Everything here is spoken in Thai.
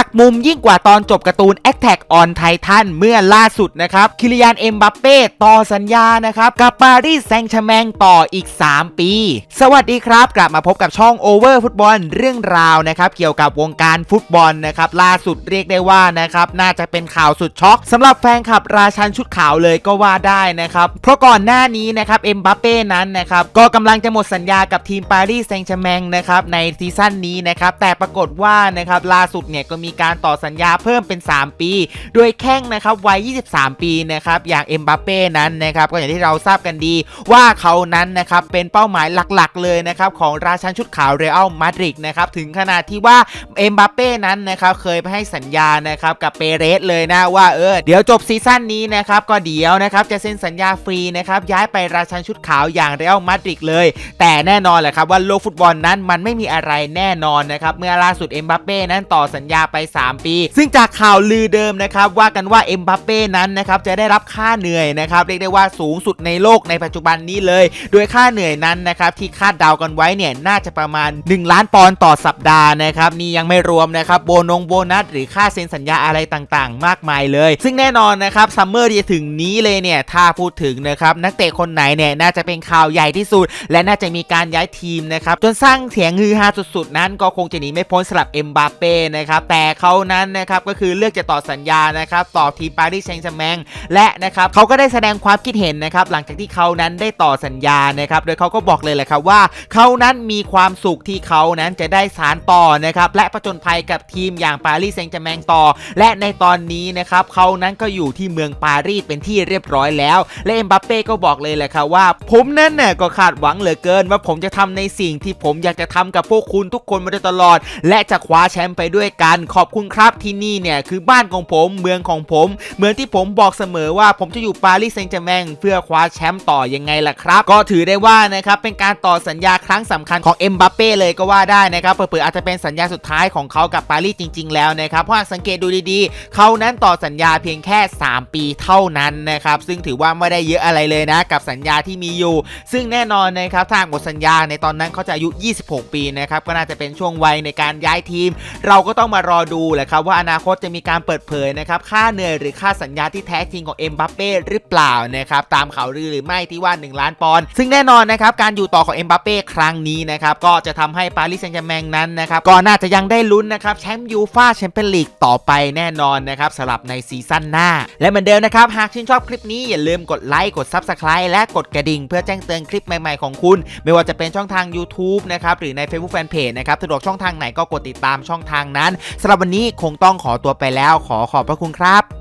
หักมุมยิ่งกว่าตอนจบการ์ตูน Attack on Titan เมื่อล่าสุดนะครับ คิริยานเอ็มบัปเป้ต่อสัญญานะครับ กับปารีสแซงต์แชแมงต่ออีก 3 ปี สวัสดีครับ กลับมาพบกับช่อง Over ฟุตบอลเรื่องราวนะครับเกี่ยวกับวงการฟุตบอลนะครับล่าสุดเรียกได้ว่านะครับน่าจะเป็นข่าวสุดช็อกสำหรับแฟนคลับราชันชุดขาวเลยก็ว่าได้นะครับเพราะก่อนหน้านี้นะครับเอ็มบัปเป้นั้นนะครับก็กำลังจะหมดสัญญากับทีมปารีสแซงต์แชแมงนะครับในซีซั่นนี้นะครับแต่ปรากฏว่านะครับล่าสุดเนี่ยก็มีการต่อสัญญาเพิ่มเป็น 3 ปี โดยแข้งนะครับวัย 23 ปีนะครับอย่างเอ็มบัปเป้นั้นนะครับก็อย่างที่เราทราบกันดีว่าเขานั้นนะครับเป็นเป้าหมายหลักๆ เลยนะครับของราชันชุดขาวเรอัลมาดริดนะครับถึงขนาดที่ว่าเอ็มบัปเป้นั้นนะครับเคยไปให้สัญญานะครับกับเปเรสเลยนะว่าเออเดี๋ยวจบซีซั่นนี้นะครับก็เดี๋ยวนะครับจะเซ็นสัญญาฟรีนะครับย้ายไปราชันชุดขาวอย่างเรอัลมาดริดเลย แต่แน่นอนแหละครับว่าโลกฟุตบอลนั้นมันไม่มีอะไรแน่นอนนะครับเมื่อล่าสุดเอ็มบัปเป้นั้นต่อสัญญาไป3 ปี ซึ่งจากข่าวลือเดิมนะครับว่ากันว่าเอ็มบัปเป้นั้นนะครับจะได้รับค่าเหนื่อยนะครับเรียกได้ว่าสูงสุดในโลกในปัจจุบันนี้เลย โดยค่าเหนื่อยนั้นนะครับที่คาดเดากันไว้เนี่ยน่าจะประมาณ 1 ล้านปอนด์ต่อสัปดาห์นะครับนี่ยังไม่รวมนะครับโบนงโบนัสหรือค่าเซ็นสัญญาอะไรต่างๆ มากมายเลย ซึ่งแน่นอนนะครับซัมเมอร์ที่จะถึงนี้เลยเนี่ยถ้าพูดถึงนะครับนักเตะคนไหนเนี่ยน่าจะเป็นข่าวใหญ่ที่สุด และน่าจะมีการย้ายทีมนะครับจนสร้างเสียงฮือฮาสุดๆ นั้นก็คงจะหนีไม่พ้นสำหรับเอ็มบาเป้นะครับแต่เขานั้นนะครับก็คือเลือกจะต่อสัญญานะครับต่อทีมปารีสแซงต์แชร์แมงและนะครับเขาก็ได้แสดงความคิดเห็นนะครับหลังจากที่เขานั้นได้ต่อสัญญานะครับโดยเขาก็บอกเลยแหละครับว่าเขานั้นมีความสุขที่เขานั้นจะได้สารต่อนะครับและประจนภัยกับทีมอย่างปารีสแซงต์แชร์แมงต่อ และในตอนนี้นะครับเขานั้นก็อยู่ที่เมืองปารีสเป็นที่เรียบร้อยแล้ว และเอ็มบัปเป้ก็บอกเลยแหละครับว่า ผมนั้นน่ะก็คาดหวังเหลือเกิน ว่าผมจะทำในสิ่งที่ผมอยากจะทำกับพวกคุณทุกคนมาโดยตลอด และจะคว้าแชมป์ไปด้วยกันขอบคุณครับที่นี่เนี่ยคือบ้านของผมเมืองของผม เหมือนที่ผมบอกเสมอว่าผมจะอยู่ปารีสแซงต์แชร์แมงเพื่อคว้าแชมป์ต่อยังไงล่ะครับ ก็ถือได้ว่านะครับเป็นการต่อสัญญาครั้งสำคัญของเอ็มบัปเป้เลยก็ว่าได้นะครับเผื่ออาจจะเป็นสัญญาสุดท้ายของเขากับปารีสจริง ๆ แล้วนะครับเพราะหากสังเกตดูดีๆ เขานั้นต่อสัญญาเพียงแค่ 3 ปีเท่านั้นนะครับซึ่งถือว่าไม่ได้เยอะอะไรเลยนะกับสัญญาที่มีอยู่ ซึ่งแน่นอนนะครับถ้าหากหมดสัญญาในตอนนั้นเขาจะอายุ 26 ปีนะครับก็น่าจะเป็นช่วงวัยในการย้ายทีม เราก็ต้องมารอดูแหละครับว่าอนาคตจะมีการเปิดเผยนะครับค่าเหนื่อยหรือค่าสัญญาที่แท้จริงของเอ็มบัปเป้หรือเปล่านะครับตามข่าวลือหรือไม่ที่ว่า 1 ล้านปอนด์ซึ่งแน่นอนนะครับการอยู่ต่อของเอ็มบัปเป้ครั้งนี้นะครับก็จะทำให้ปารีสแซงต์แชร์แมงนั้นนะครับก็น่าจะยังได้ลุ้นนะครับแชมป์ยูฟ่าแชมเปี้ยนลีกต่อไปแน่นอนนะครับสำหรับในซีซั่นหน้า และเหมือนเดิมนะครับหากชื่นชอบคลิปนี้อย่าลืมกดไลค์กด Subscribe และกดกระดิ่งเพื่อแจ้งเตือนคลิปใหม่ๆของคุณ ไม่ว่าจะเป็นช่องทาง YouTube นะครับหรือใน Facebook Fanpage นะครับสะดวกช่องทางไหนก็กดติดตามช่องทางนั้นสำหรับวันนี้คงต้องขอตัวไปแล้วขอขอบพระคุณครับ